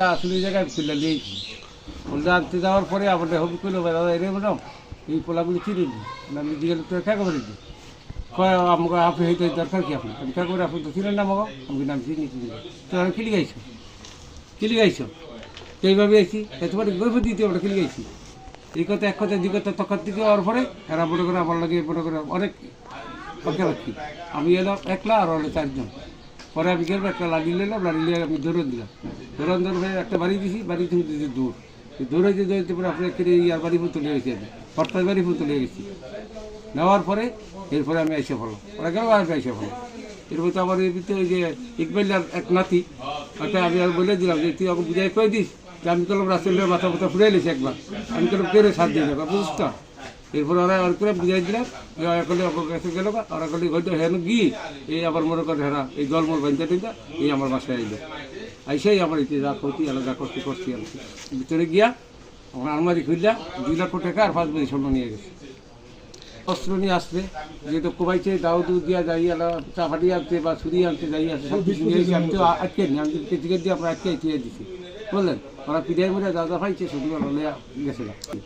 আসলে জায়গায় খুলে নিয়েছি আনতে যাওয়ার পরে আমাদের হবি করল দাদা এরে ম্যাডাম এই পোলাগুলি চিনি আমি জিজ্ঞাসা তো কে করে দিই কয়, আমাকে, আপনি হইতে দরকার কি আপনি আমি করে আপনি তো ছিলেন না আমাকে, আমি নাম চিনি চিনি তো আমি কিলি গাইছো কিলি গাইছো এইভাবে আইছি এতবার গর্ভ দিতে আমরা কিলি গাইছি এই কথা এক কথা, দুই কথা, তখন থেকে হওয়ার পরে এরা মনে করে আমার লাগে, মনে করে অনেক আমি এলাম একলা আর হলো চারজন। পরে আমি গেলাম, একটা লাড়ি নিলাম লাড়ি নিয়ে আমি দৌড়ন দিলাম। দৌড়ন দৌড় হয়ে একটা বাড়ি দিছি, বাড়ি থেকে দিয়েছি দৌড়। দৌড়াইতে দৌড়াইতে পরে আপনার কেটে ইয়ার বাড়ি পর্যন্ত নিয়ে গেছি আমি, হরতাল বাড়ি পর্যন্ত নিয়ে গেছি। নেওয়ার পরে, এরপরে আমি এসে ফেলো ওরা গেল আমি এসে ফেলো এরপরে তো আমার এই ভিতরে যে ইকবাইলার এক নাতি, ওটা আমি আর বলে দিলাম যে, তুই আমাকে বুঝাই কয়ে দিস? যে আমি তো রাস্তার মাথা মাথা ফুড়ে নিয়েছি একবার। আমি তো কেড়ে সাথ দিয়ে দেবো বুঝিস এরপরে ওরা আর করে বুঝাই দিলাম, যে করলে ওর কাছে গেল ওরা করলে হয়তো হেন গিয়ে এই আবার মনে করে হেরা, এই জলমল বানতে টিনতে এই আমার বাসায় আইলো। আইসাই আমার এতে যা করছি, আলাদা করতে করছি আর ভিতরে গিয়া আমার আলমারি খুললা, দুই লাখ টাকা আর পাঁচ বই স্বর্ণ নিয়ে গেছে। অস্ত্র নিয়ে আসবে যেহেতু কোবাইছে, দাও দুধ দিয়া যাই, আলা চাপাটি আনতে বা ছুরি আনতে যাই আছে, সব কিছু নিয়ে এসে আমি তো আটকে নি আমি টিকিট দিয়ে আমরা আটকে দিয়ে দিছি। বুঝলেন ওরা পিড়াই মুড়ে যা যা পাইছে লইয়া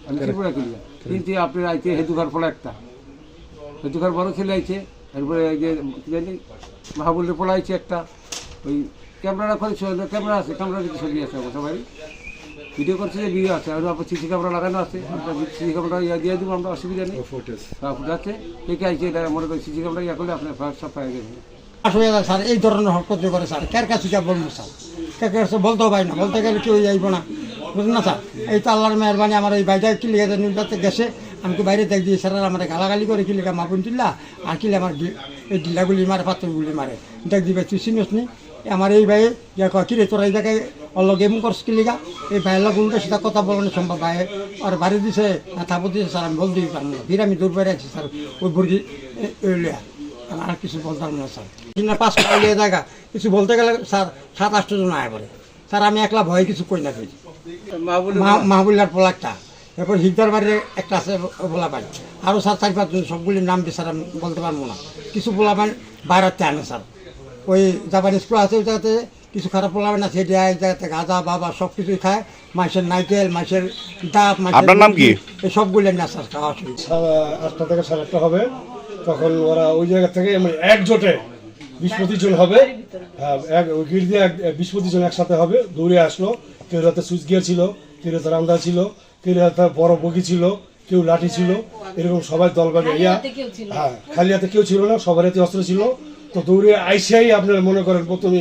আমি ত্রিপুরা কিনলাম কিন্তু আপনার আইছে হেতুঘর ফলে একটা। হেতুঘর বড় ছেলে আইছে এরপরে এই যে জানি মাহবুলের পোলা আইছে একটা। ওই ক্যামেরা করে ক্যামেরা আছে ক্যামেরা কিছু ছবি আছে আমার সবাই ভিডিও করছে যে ভিডিও আছে আর আপনার সিসি ক্যামেরা লাগানো আছে। সিসি ক্যামেরা ইয়া দিয়ে দেবো আমরা অসুবিধা নেই। ফুট আছে। কে কে আইছে এটা মনে করি সিসি ক্যামেরা ইয়া করলে আপনার সব পাই যাবে। আসলে স্যার, এই ধরনের হরকত করে, স্যার, কার কাছে যা বলব, স্যার? কে কাছে বলতেও পারি না, বলতে গেলে কেউ যাইব না। বুঝলেন না, স্যার? এই তো আল্লাহর মেহরবানি, আমার এই বাইরে কি লিখে নিউজটাতে গেছে। আমি তো বাইরে দেখ দিয়ে, স্যার আমার গালাগালি করে কি লেখা মাপুন তুললা? আর কি আমার এই ডিলাগুলি মারে, পাত্রগুলি মারে? দেখ দিবে, তুই চিনিস নি? আমার এই ভাই, যে কয়, কিরে, তোরা এই জায়গায় অল্লগ এমন করস কি লিগা? এই ভাইয়ের লোক উল্টো সেটা কথা বলানো সম্ভব, ভাই। আর বাড়ি দিছে, না থাপো দিছে, স্যার, আমি বলতেই পারব না। ফির আমি দূর বাইরে আছি, স্যার। ওই লিয়া। আর কিছু বলতাম না, স্যার। পাঁচ টাকা লিয়ে জায়গা কিছু বলতে গেলে স্যার সাত আটটা জন আয় বলে স্যার আমি একলা ভয়ে কিছু কই না কই। মাহবুল মাহবুল্লার পোলাকটা। এরপর হিকদার বাড়ির একটা আছে বলা পাই আরও স্যার চার পাঁচজন সবগুলির নাম দিয়ে স্যার আমি বলতে পারব না। কিছু পোলা পান বাইরেতে আনে স্যার। ওই জাপানি স্কুল আছে ওই জায়গাতে কিছু খারাপ পোলা না দেয় এক জায়গাতে গাঁজা বাবা সব কিছুই খায়। মাছের নাইকেল মাছের ডাব আপনার নাম কি? এই সবগুলি না স্যার খাওয়া আটটা থেকে সাড়ে আটটা হবে। তখন ওরা ওই জায়গা থেকে মানে একজোটে বিশ পঁচিশ জন হবে। হ্যাঁ, এক ওই গিট দিয়ে বিশ পঁচিশ জন একসাথে হবে। দৌড়ে আসলো। কেউ রাতে সুইচ গিয়ার ছিল কেউ রাতে রান্দা ছিল কেউ রাতে বড় বগি ছিল কেউ লাঠি ছিল। এরকম সবাই দল বাঁধে ইয়া হ্যাঁ খালি হাতে কেউ ছিল না সবার হাতে অস্ত্র ছিল। তো দৌড়ে আইসাই আপনারা মনে করেন প্রথমে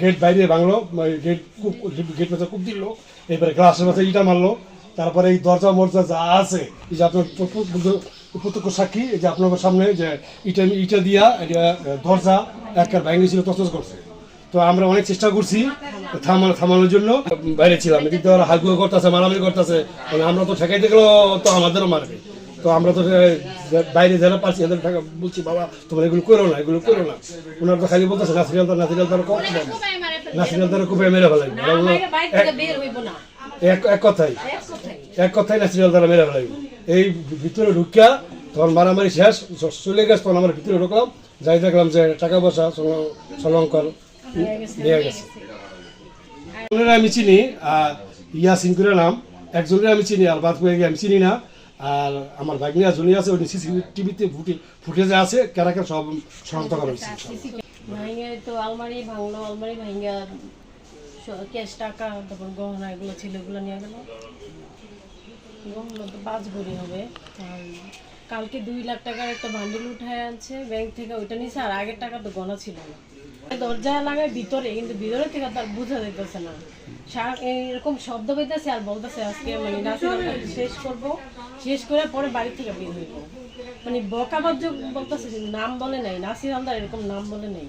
গেট বাইরে ভাঙলো গেট গেট মাথা কূপ দিল। এবারে গ্লাসের মাথায় ইটা মারলো। তারপরে এই দরজা মরজা যা আছে এই যে আপনার প্র- সাক্ষী এই যে আপনার সামনে যে ইটা ইটা দিয়া এটা দরজা একবার ভেঙে ছিল তসতস করছে। তো আমরা অনেক চেষ্টা করছি থামানো থামানোর জন্য। বাইরে ছিলাম কিন্তু ওরা হাগুয়া করতেছে মারামারি করতেছে মানে আমরা তো ঠেকাইতে গেলেও তো আমাদেরও মারবে। তো আমরা তো বাইরে যারা পারছি এদের বলছি বাবা তোমরা এগুলো করো না এগুলো করো না। ওনারা তো খালি বলতেছে নাসিরাল তার নাসিরাল তার কম নাসিরাল তার খুবই মেরে ফেলাই এক কথাই এক কথাই ন্যাচারাল দ্বারা মেরে ফেলাই এই ভিতরে ঢুকিয়া তখন মারামারি শেষ চলে গেছে তখন আমরা ভিতরে ঢুকলাম, যাই দেখলাম যে টাকা পয়সা সলঙ্কর নিয়ে গেছে। আমি চিনি ইয়া সিংকুরের নাম, একজনের আমি চিনি, আর বাদ করে আমি চিনি না, আর আমার ভাগ্নি আর জনি আছে ওই সিসিটিভিতে ফুটে ফুটেজে আছে কেরা কেরা সব শনাক্ত করা হয়েছে ভাইঙ্গা তো আলমারি ভাঙলো, আলমারি ভাঙা ক্যাশ টাকা, তারপর গহনা এগুলো ছিল, এগুলো নিয়ে গেল। তো পাঁচ ভরি হবে। কালকে দুই লাখ টাকার একটা বান্ডিল উঠায় আনছে ব্যাংক থেকে ওইটা নিয়েছে আর আগের টাকা তো গনা ছিল না। দরজা লাগায় ভিতরে, কিন্তু ভিতরে থেকে তার বোঝা যাইতেছে না। এরকম শব্দ পেতেছে আর বলতেছে আজকে মানে নাচের শেষ করব। শেষ করে পরে বাড়ি থেকে বের হইব। মানে বকাবাদ বলতেছে নাম বলে নাই, নাসির আন্দার এরকম নাম বলে নাই।